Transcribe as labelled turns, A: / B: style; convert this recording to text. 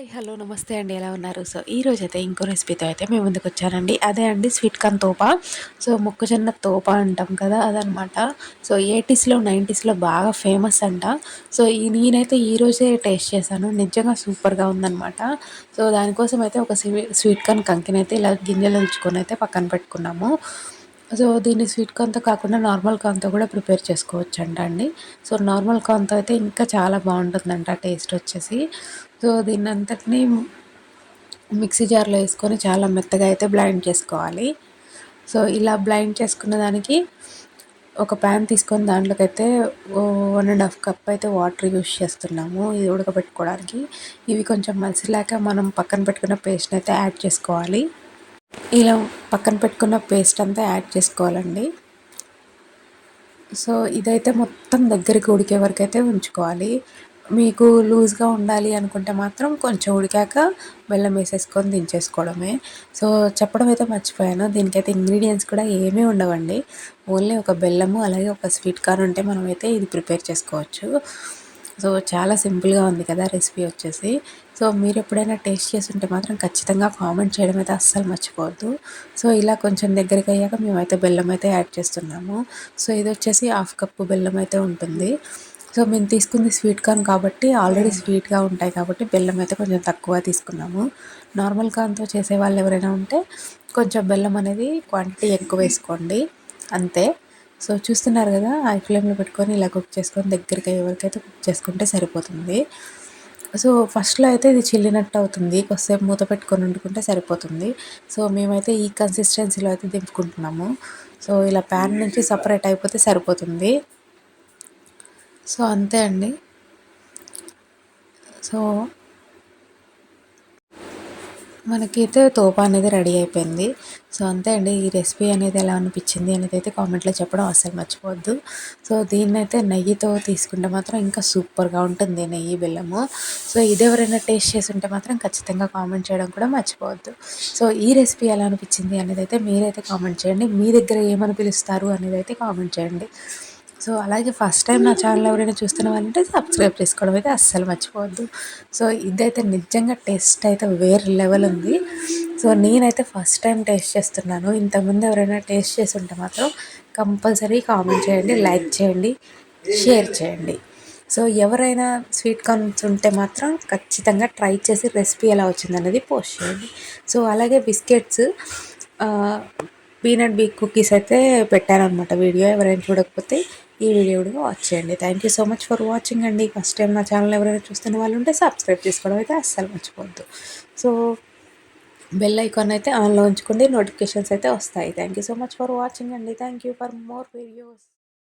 A: Hi hello నమస్తే అండి. ఎలా ఉన్నారు? సో ఈరోజు అయితే ఇంకో రెసిపీతో అయితే మేము ముందుకు వచ్చానండి. అదే అండి స్వీట్ కార్న్ తోప. సో మొక్కజొన్న తోప అంటాం కదా అదనమాట సో ఎయిటీస్లో నైంటీస్లో బాగా ఫేమస్ అంట. సో ఈ నేనైతే ఈరోజే టేస్ట్ చేశాను. నిజంగా సూపర్గా ఉందనమాట సో దానికోసం అయితే ఒక స్వీట్ కార్న్ కంకినైతే ఇలా గింజలు ఉంచుకొని అయితే పక్కన పెట్టుకున్నాము. సో దీన్ని స్వీట్ కార్న్తో కాకుండా నార్మల్ కార్న్తో కూడా ప్రిపేర్ చేసుకోవచ్చు అంట అండి. సో నార్మల్ కార్న్తో అయితే ఇంకా చాలా బాగుంటుందంట టేస్ట్ వచ్చేసి. సో దీన్ని అంతటినీ మిక్సీ జార్లో వేసుకొని చాలా మెత్తగా అయితే బ్లైండ్ చేసుకోవాలి. సో ఇలా బ్లైండ్ చేసుకున్న దానికి ఒక ప్యాన్ తీసుకొని దాంట్లోకి అయితే వన్ అండ్ హాఫ్ కప్ అయితే వాటర్ యూస్ చేస్తున్నాము ఇది ఉడకబెట్టుకోవడానికి. ఇవి కొంచెం మసిలాక మనం పక్కన పెట్టుకున్న పేస్ట్ని అయితే యాడ్ చేసుకోవాలి. ఇలా పక్కన పెట్టుకున్న పేస్ట్ అంతా యాడ్ చేసుకోవాలండి. సో ఇదైతే మొత్తం దగ్గరికి ఉడికే వరకు అయితే ఉంచుకోవాలి. మీకు లూజ్గా ఉండాలి అనుకుంటే మాత్రం కొంచెం ఉడికాక బెల్లం వేసేసుకొని దించేసుకోవడమే. సో చెప్పడం అయితే మర్చిపోయాను. దీనికైతే ఇంగ్రీడియంట్స్ కూడా ఏమీ ఉండవండి. ఓన్లీ ఒక బెల్లము అలాగే ఒక స్వీట్ కార్న్ ఉంటే మనమైతే ఇది ప్రిపేర్ చేసుకోవచ్చు. సో చాలా సింపుల్గా ఉంది కదా రెసిపీ వచ్చేసి. సో మీరు ఎప్పుడైనా టేస్ట్ చేస్తుంటే మాత్రం ఖచ్చితంగా కామెంట్ చేయడం అయితే అస్సలు మర్చిపోవద్దు. సో ఇలా కొంచెం దగ్గరికి అయ్యాక మేమైతే బెల్లం అయితే యాడ్ చేస్తున్నాము. సో ఇది వచ్చేసి హాఫ్ కప్పు బెల్లం అయితే ఉంటుంది. సో మేము తీసుకుంది స్వీట్ కార్న్ కాబట్టి ఆల్రెడీ స్వీట్గా ఉంటాయి కాబట్టి బెల్లం అయితే కొంచెం తక్కువ తీసుకున్నాము. నార్మల్ కార్న్తో చేసే వాళ్ళు ఎవరైనా ఉంటే కొంచెం బెల్లం అనేది క్వాంటిటీ ఎక్కువ వేసుకోండి. అంతే. సో చూస్తున్నారు కదా హై ఫ్లేమ్లో పెట్టుకొని ఇలా కుక్ చేసుకొని దగ్గరికి అయ్యే వరకు అయితే కుక్ చేసుకుంటే సరిపోతుంది. సో ఫస్ట్లో అయితే ఇది చిల్లినట్టు అవుతుంది కొద్దిసేపు మూత పెట్టుకొని వండుకుంటే సరిపోతుంది. సో మేమైతే ఈ కన్సిస్టెన్సీలో అయితే దింపుకుంటున్నాము. సో ఇలా ప్యాన్ నుంచి సపరేట్ అయిపోతే సరిపోతుంది. సో అంతే అండి. సో మనకైతే తోప అనేది రెడీ అయిపోయింది. సో అంతే అండి. ఈ రెసిపీ అనేది ఎలా అనిపించింది అనేది అయితే కామెంట్లో చెప్పడం అస్సలు మర్చిపోవద్దు. సో దీన్ని అయితే నెయ్యితో తీసుకుంటే మాత్రం ఇంకా సూపర్గా ఉంటుంది నెయ్యి బెల్లము. సో ఇది ఎవరైనా టేస్ట్ చేసి ఉంటే మాత్రం ఖచ్చితంగా కామెంట్ చేయడం కూడా మర్చిపోవద్దు. సో ఈ రెసిపీ ఎలా అనిపించింది అనేది అయితే మీరైతే కామెంట్ చేయండి. మీ దగ్గర ఏమని పిలుస్తారు అనేది అయితే కామెంట్ చేయండి. సో అలాగే ఫస్ట్ టైం నా ఛానల్ ఎవరైనా చూస్తున్న వాళ్ళంటే సబ్స్క్రైబ్ చేసుకోవడం అయితే అస్సలు మర్చిపోవద్దు. సో ఇదైతే నిజంగా టేస్ట్ అయితే వేరే లెవెల్ ఉంది. సో నేనైతే ఫస్ట్ టైం టేస్ట్ చేస్తున్నాను. ఇంతకుముందు ఎవరైనా టేస్ట్ చేసి ఉంటే మాత్రం కంపల్సరీ కామెంట్ చేయండి లైక్ చేయండి షేర్ చేయండి. సో ఎవరైనా స్వీట్ కార్న్స్ ఉంటే మాత్రం ఖచ్చితంగా ట్రై చేసి రెసిపీ ఎలా వచ్చిందనేది పోస్ట్ చేయండి. సో అలాగే బిస్కెట్స్ పీనట్ బీ కుకీస్ అయితే పెట్టారనమాట వీడియో. ఎవరైనా చూడకపోతే ఈ వీడియో కూడా వాచ్ చేయండి. Thank you so much for watching అండి. ఫస్ట్ టైం నా ఛానల్ ఎవరైనా చూస్తున్న వాళ్ళు ఉంటే సబ్స్క్రైబ్ చేసుకోవడం అయితే అస్సలు మర్చిపోద్దు సో బెల్ ఐకాన్ అయితే ఆన్లో ఉంచుకోండి. నోటిఫికేషన్స్ అయితే వస్తాయి. Thank you so much for watching అండి. Thank you for more videos